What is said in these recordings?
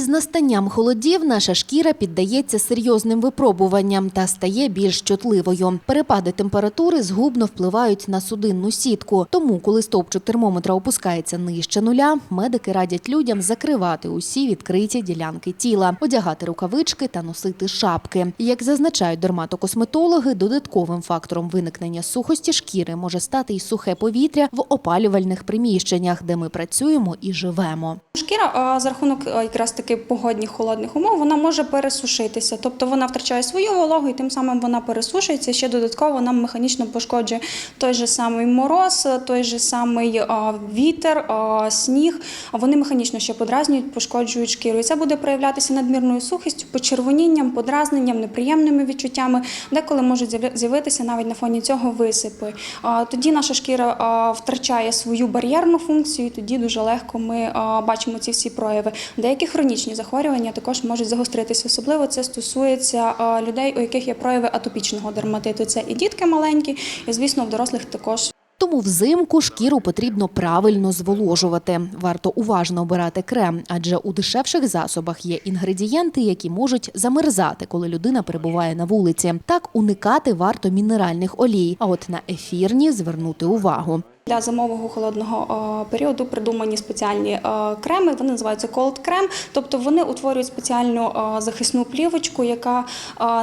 Із настанням холодів наша шкіра піддається серйозним випробуванням та стає більш чутливою. Перепади температури згубно впливають на судинну сітку. Тому, коли стовпчик термометра опускається нижче нуля, медики радять людям закривати усі відкриті ділянки тіла, одягати рукавички та носити шапки. Як зазначають дерматокосметологи, додатковим фактором виникнення сухості шкіри може стати й сухе повітря в опалювальних приміщеннях, де ми працюємо і живемо. Шкіра за рахунок якраз таки погодних холодних умов вона може пересушитися, тобто вона втрачає свою вологу і тим самим вона пересушується. Ще додатково нам механічно пошкоджує той же самий мороз, той же самий вітер, сніг. Вони механічно ще подразнюють, пошкоджують шкіру. І це буде проявлятися надмірною сухістю, почервонінням, подразненням, неприємними відчуттями, деколи можуть з'явитися навіть на фоні цього висипи. Тоді наша шкіра втрачає свою бар'єрну функцію, і тоді дуже легко ми бачимо ці всі прояви. Деякі хронічні захворювання також можуть загостритися. Особливо це стосується людей, у яких є прояви атопічного дерматиту. Це і дітки маленькі, і звісно, в дорослих також. Тому взимку шкіру потрібно правильно зволожувати. Варто уважно обирати крем, адже у дешевших засобах є інгредієнти, які можуть замерзати, коли людина перебуває на вулиці. Так уникати варто мінеральних олій, а от на ефірні звернути увагу. Для зимового холодного е, періоду придумані спеціальні е, креми. Вони називаються cold крем, тобто вони утворюють спеціальну е, захисну плівочку, яка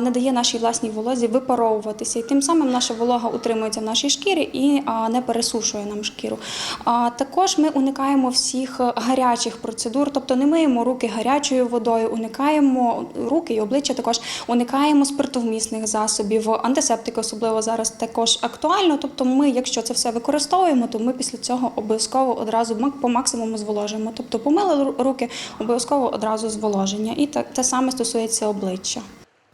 не дає нашій власній волозі випаровуватися. І тим самим наша волога утримується в нашій шкірі і не пересушує нам шкіру. Також ми уникаємо всіх гарячих процедур, тобто не миємо руки гарячою водою, уникаємо руки і обличчя також уникаємо спиртовмісних засобів, антисептики особливо зараз також актуально. Тобто, ми, якщо це все використовуємо, то ми після цього обов'язково одразу по максимуму зволожуємо. Тобто, помили руки, обов'язково одразу зволоження. І те саме стосується обличчя.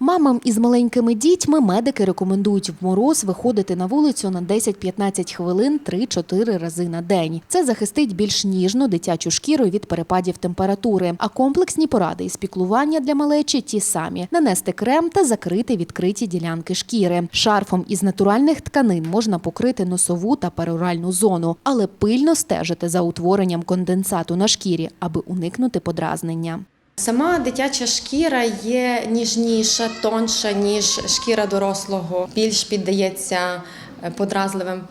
Мамам із маленькими дітьми медики рекомендують в мороз виходити на вулицю на 10-15 хвилин 3-4 рази на день. Це захистить більш ніжну дитячу шкіру від перепадів температури. А комплексні поради із піклування для малечі ті самі: нанести крем та закрити відкриті ділянки шкіри. Шарфом із натуральних тканин можна покрити носову та пероральну зону, але пильно стежити за утворенням конденсату на шкірі, аби уникнути подразнення. Сама дитяча шкіра є ніжніша, тонша, ніж шкіра дорослого. Більш піддається е, подразливим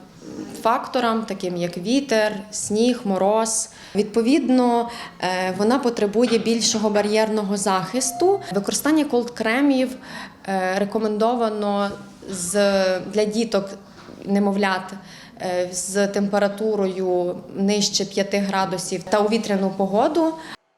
факторам, таким як вітер, сніг, мороз. Відповідно, е, вона потребує більшого бар'єрного захисту. Використання колд-кремів е, рекомендовано для діток немовлят. З температурою нижче 5 градусів та у вітряну погоду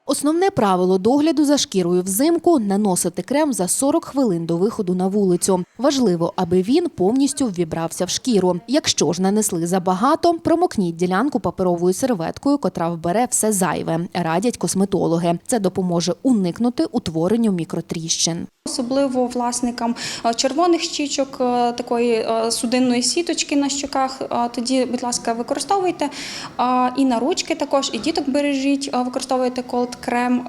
Основне правило догляду за шкірою взимку наносити крем за 40 хвилин до виходу на вулицю. Важливо, аби він повністю ввібрався в шкіру. Якщо ж нанесли забагато, промокніть ділянку паперовою серветкою, котра вбере все зайве, радять косметологи. Це допоможе уникнути утворенню мікротріщин. Особливо власникам е, червоних щічок, е, такої е, судинної сіточки на щоках. Тоді, будь ласка, використовуйте і на ручки також, і діток бережіть, використовуйте колд крем.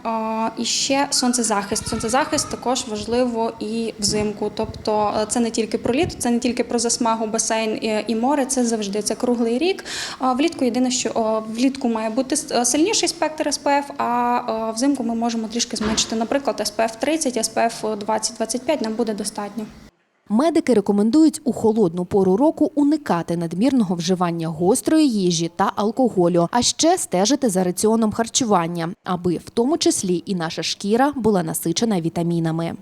І ще сонцезахист. Сонцезахист також важливо і взимку. Тобто е, це не тільки про літо, це не тільки про засмагу, басейн і- і море. Це завжди це круглий рік. Влітку єдине, що влітку має бути е, сильніший спектр СПФ, а е, взимку ми можемо трішки зменшити. Наприклад, SPF 30, SPF 20-25 нам буде достатньо. Медики рекомендують у холодну пору року уникати надмірного вживання гострої їжі та алкоголю, а ще стежити за раціоном харчування, аби в тому числі і наша шкіра була насичена вітамінами.